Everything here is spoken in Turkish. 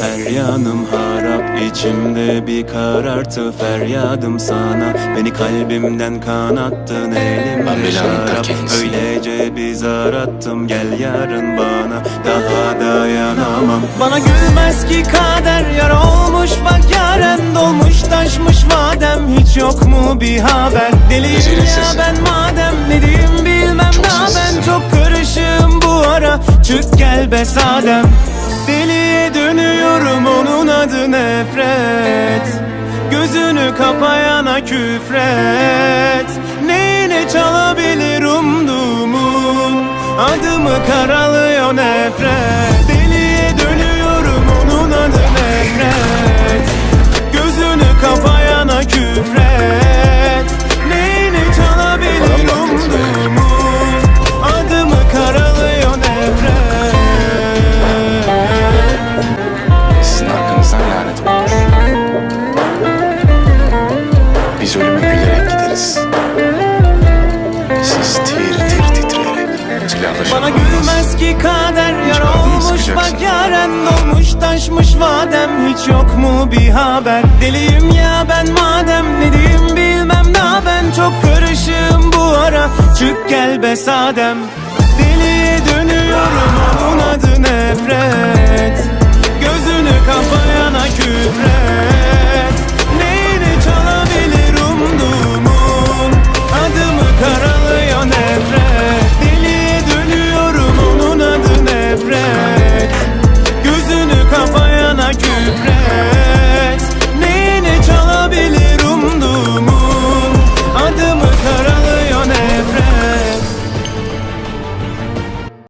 Her yanım harap içimde bir karartı Feryadım sana. Beni kalbimden kanattın elimde şarap. Öylece bir zar attım gel yarın bana. Daha dayanamam. Bana gülmez ki kader yar olmuş bak yaren dolmuş taşmış vadem Hiç yok mu bir haber? Deliyim ya ben madem ne diyeyim bilmem sessizim. ben çok karışığım bu ara. Çık gel be sadem adı nefret. Gözünü kapayana küfret. Neyine çalabilir umduğumun Adımı karalıyor nefret gideriz. Siz tir tir titreyerek Bana gülmez ki kader yar olmuş bak yaren dolmuş taşmış vadem. Hiç yok mu bir haber? Deliyim ya ben madem ne diyeyim bilmem. Daha ben Çok karışığım bu ara. Çık gel be sadem. Deliye dönüyorum onun